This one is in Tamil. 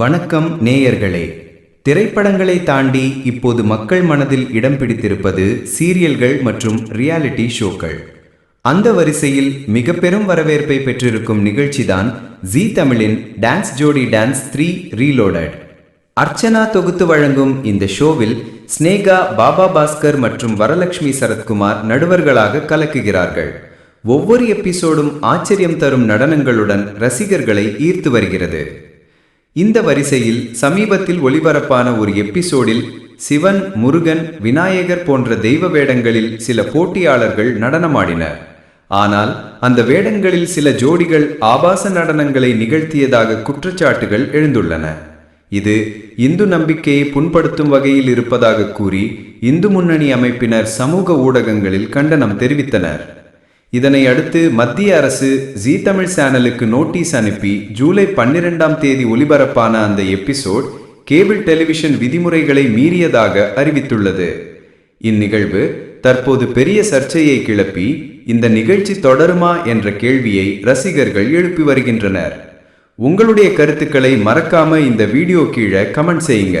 வணக்கம் நேயர்களே. திரைப்படங்களை தாண்டி இப்போது மக்கள் மனதில் இடம் பிடித்திருப்பது சீரியல்கள் மற்றும் ரியாலிட்டி ஷோக்கள். அந்த வரிசையில் மிக பெரும் வரவேற்பை பெற்றிருக்கும் நிகழ்ச்சிதான் ஜீ தமிழின் dance Jodi dance three reloaded. Archana தொகுத்து வழங்கும் இந்த ஷோவில் ஸ்னேகா பாபா பாஸ்கர் மற்றும் வரலட்சுமி சரத்குமார் நடுவர்களாக கலக்குகிறார்கள். ஒவ்வொரு எபிசோடும் ஆச்சரியம் தரும் நடனங்களுடன் ரசிகர்களை ஈர்த்து வருகிறது. இந்த வரிசையில் சமீபத்தில் ஒளிபரப்பான ஒரு எபிசோடில் சிவன் முருகன் விநாயகர் போன்ற தெய்வ வேடங்களில் சில போட்டியாளர்கள் நடனமாடினர். ஆனால் அந்த வேடங்களில் சில ஜோடிகள் ஆபாச நடனங்களை நிகழ்த்தியதாக குற்றச்சாட்டுகள் எழுந்துள்ளன. இது இந்து நம்பிக்கையை புண்படுத்தும் வகையில் இருப்பதாக கூறி இந்து முன்னணி அமைப்பினர் சமூக ஊடகங்களில் கண்டனம் தெரிவித்தனர். இதனை அடுத்து மத்திய அரசு ஜீ தமிழ் சேனலுக்கு நோட்டீஸ் அனுப்பி ஜூலை பன்னிரெண்டாம் தேதி ஒளிபரப்பான அந்த எபிசோட் கேபிள் டெலிவிஷன் விதிமுறைகளை மீறியதாக அறிவித்துள்ளது. இந்நிகழ்வு தற்போது பெரிய சர்ச்சையை கிளப்பி இந்த நிகழ்ச்சி தொடருமா என்ற கேள்வியை ரசிகர்கள் எழுப்பி வருகின்றனர். உங்களுடைய கருத்துக்களை மறக்காம இந்த வீடியோ கீழே கமெண்ட் செய்யுங்க.